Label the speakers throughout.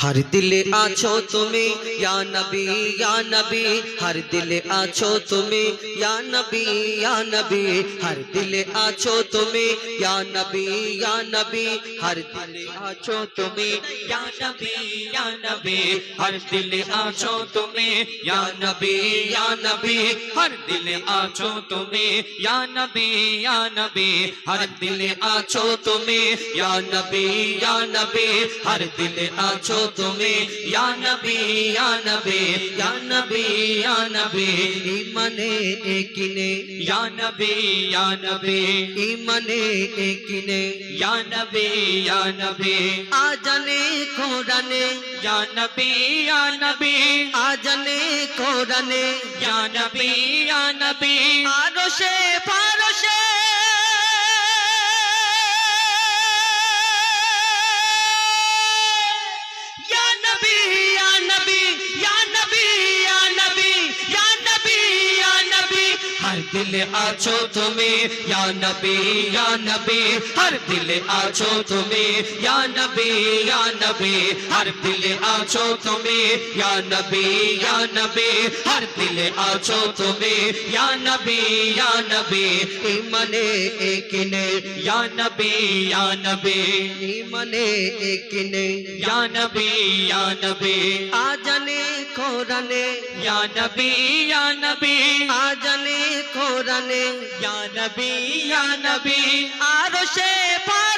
Speaker 1: हर दिल आछो तुम्हें, या नबी या नबी। हर दिल आछो तुम्हें, या नबी या नबी। हर दिल आछो तुम्हें, या नबी या नबी। हर दिल आछो तुम्हें,
Speaker 2: या नबी या नबी। हर दिल आछो तुम्हें, या नबी या नबी। हर दिल आछो तुम्हें, या नबी या नबी। हर दिल आछो तुम्हें, या नबी या नबी। हर दिल आछो तुम्हें या नबी या नबी या नबी या नबी
Speaker 1: ईमने एकिने
Speaker 2: या नबी या नबी
Speaker 1: ईमने एकिने
Speaker 2: या नबी या नबी
Speaker 1: आजने जाने कोरने
Speaker 2: या नबी या नबी
Speaker 1: आजने जाने कोरने
Speaker 2: या नबी या नबी आरोशे दिल आछो तुम्हें या नबी या नबी हर दिल आछो तुम्हें या नबी या नबी हर दिल आछो तुम्हें या नबी या नबी हर दिल आछो तुम्हें या नबी या नबी
Speaker 1: इमने एकने
Speaker 2: या नबी या नबी
Speaker 1: इमने एकने
Speaker 2: या नबी या नबी आ
Speaker 1: जाने কোরআনে ইয়া নবী ইয়া নবী। আজানে কোরআনে। ইয়া নবী ইয়া নবী। আরশে পা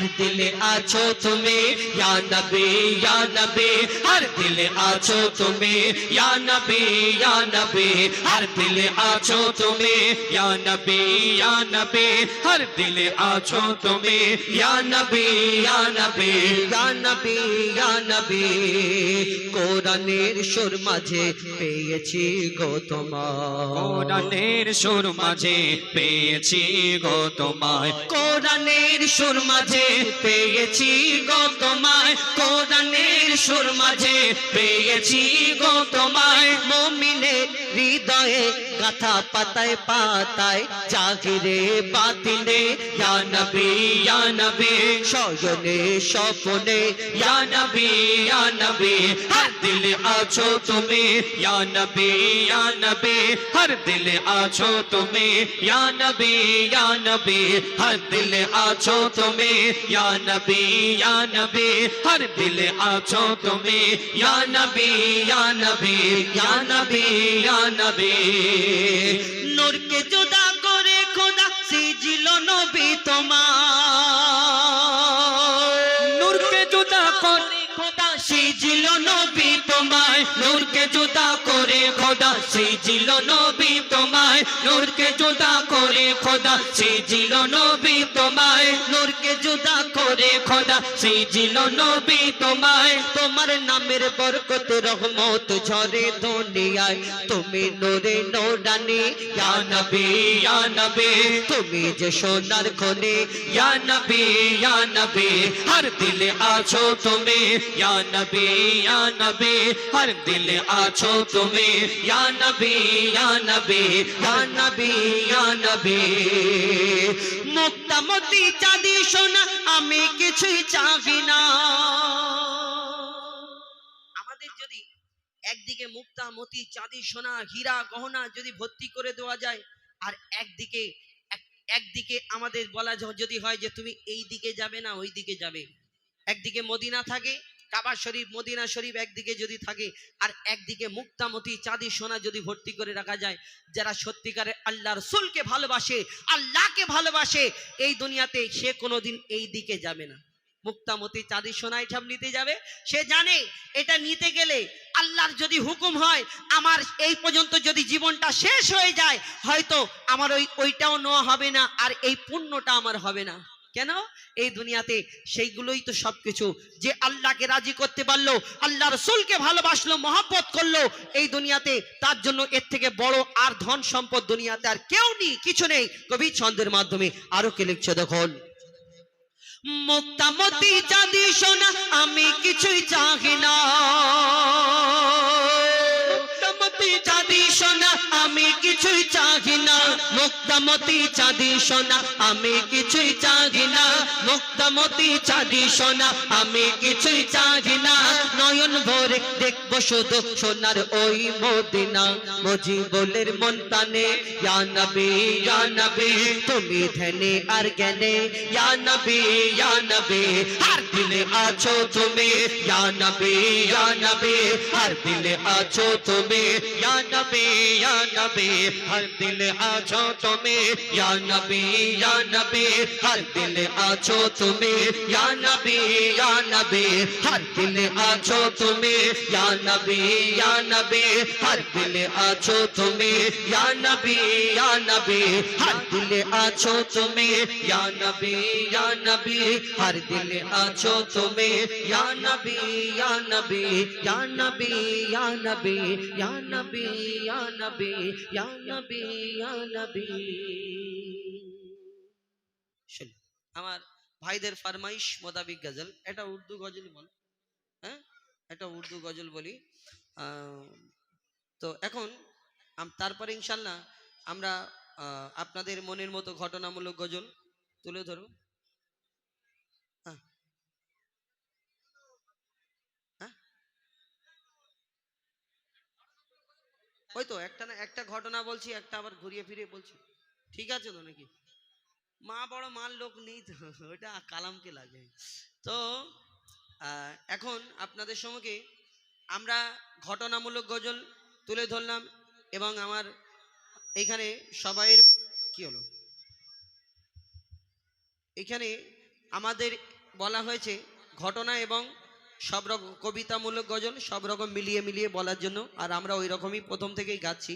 Speaker 2: हर दिल आछो तुम्हें या नबी या नबी हर दिल आछो तुम्हें या नबी या नबी हर दिल आछो तुम्हें या नबी या नबी हर दिल आछो तुम्हें या नबी या नबी
Speaker 1: ইয়া নবী ইয়া নবী কোরআনের সুর মাঝে পেয়েছি গো তোমার
Speaker 2: কোরআনের সুর মাঝে পেয়েছি গো তোমায়
Speaker 1: কোরআনের সুর মাঝে পেয়েছি গো তোমায়। কোরআনের পশুর মাঝে পেয়েছি গো তোমায় মমিনে হৃদয়ে কথা পাতায় পাতায়
Speaker 2: চাকিরে পাতিলে ইয়ানবি ইয়ানবি
Speaker 1: সজনে স্বপনে
Speaker 2: ইয়ানবি ইয়ানবি হর দিল আছো তুমি ইয়ানবি ইয়ানবি হর দিল আছো তুমি ইয়ানবি ইয়ানবি হর দিল আছো তুমি ইয়ানবি ইয়ানবি হর দিল আছো তুমি, ইয়া নবী ইয়া নবী নবী নবী।
Speaker 1: নূরকে জুদা করে খোদা সিজিল নবী তোমার
Speaker 2: নূরকে জুদা করে
Speaker 1: খোদা
Speaker 2: সিজিল নবী নূরকে করে খোদা সিজিল নবী তোমায়। নূরকে জুদা করে খোদা, সেজিল নবী তোমায়।
Speaker 1: নূরকে জুদা
Speaker 2: করে খোদা, সেজিল নবী তোমায়।
Speaker 1: তোমার নামের বরকত, রহমত ঝরে দুনিয়ায়। তুমি নূরে নোডানি
Speaker 2: ইয়া নবী ইয়া নবী।
Speaker 1: তুমি যে সোনার খনি,
Speaker 2: ইয়া নবী ইয়া নবী। হর দিলে আছো তুমি, ইয়া নবী ইয়া নবী। হর দিলে আছো তুমি, ইয়া নবী ইয়া নবী।
Speaker 1: মুক্তামতি চাঁদি আমি কিছুই চাবি না। আমাদের যদি একদিকে মুক্তামতি চাঁদি হীরা গহনা যদি ভর্তি করে দেওয়া যায়, আর একদিকে একদিকে আমাদের বলা যদি হয় যে তুমি এই দিকে যাবে না ওই দিকে যাবে। একদিকে মদিনা থাকে কাবা শরীফ, মদিনা শরীফ একদিকে যদি থাকে আর একদিকে মুক্তামতি চাঁদি সোনা যদি ভর্তি করে রাখা যায়, যারা সত্যিকারের আল্লাহ রসুলকে ভালোবাসে, আল্লাহকে ভালোবাসে, এই দুনিয়াতে সে কোনোদিন এই দিকে যাবে না। মুক্তামতি চাঁদি সোনা এসব নিতে যাবে, সে জানে এটা নিতে গেলে আল্লাহর যদি হুকুম হয়, আমার এই পর্যন্ত যদি জীবনটা শেষ হয়ে যায়, হয়তো আমার ওই, ওইটাও নেওয়া হবে না আর এই পুণ্যটা আমার হবে না। কেন? এই দুনিয়াতে সেইগুলোই তো সবকিছু। যে আল্লাহকে রাজি করতে পারল, আল্লাহ রসুলকে ভালোবাসলো, মহাব্বত করল, এই দুনিয়াতে তার জন্য এর থেকে বড় আর ধন সম্পদ দুনিয়াতে আর কেউ নেই, কিছু নেই। কবি ছন্দের মাধ্যমে আরও কে লিখছে দেখুন। মোক্তামতি চাঁদি সোনা আমি কিছুই চাহি না। মোক্তামতি চাঁদি সোনা আমি কিছুই চাহি না। মুক্তামতি চাঁদি সোনা, আমি কিছুই চাহি না। মুক্তামতি চাঁদি সোনা, আমি কিছুই চাহি না। নয়ন ভরে দেখব শুধু সোনার ওই মদিনা। মজি বলের মন টানে ইয়া নবী তুমি ধ্যানে আর জ্ঞানে। ইয়া নবী আর দিলে আছো তুমি। ইয়া নবী ইয়া নবী আর দিলে আছো তুমি। ইয়া নবী ইয়া নবী, হর দিলে আছো তুমি। ইয়া নবী ইয়া নবী হর দিলে আছো তুমি ইয়া নবী ইয়া নবী হর দিলে আছো তুমি ইয়া নবী ইয়া নবী হর দিলে আছো তুমি ইয়া নবী ইয়া নবী হর দিলে আছো তুমি ইয়া নবী ইয়া নবী হর দিলে আছো তুমি ইয়া নবী ইয়া নবী ইয়া নবী ইয়া নবী ইয়া নবী ইয়া নবী ইয়া নবী ইয়া নবী
Speaker 3: আমার ভাইদের ফারমাইশ মোতাবিক গজল, এটা উর্দু গজল বল হ্যাঁ? এটা উর্দু গজল বলি। তো এখন তারপরে ইনশাল্লাহ আমরা আপনাদের মনের মতো ঘটনামূলক গজল তুলে ধরব। হ্যাঁ। হ্যাঁ? ওই তো একটা না, একটা ঘটনা বলছি, একটা আবার ঘুরিয়ে ফিরিয়ে বলছি। ঠিক আছে তো নাকি? মা বড় মার লোক নেই তো, ওটা কালামকে লাগে। তো এখন আপনাদের সঙ্গে আমরা ঘটনামূলক গজল তুলে ধরলাম এবং আমার এখানে সবাইয়ের কি হলো? এখানে আমাদের বলা হয়েছে ঘটনা এবং সব রকম কবিতামূলক গজল সব রকম মিলিয়ে মিলিয়ে বলার জন্য, আর আমরা ওই রকমই প্রথম থেকেই গাচ্ছি।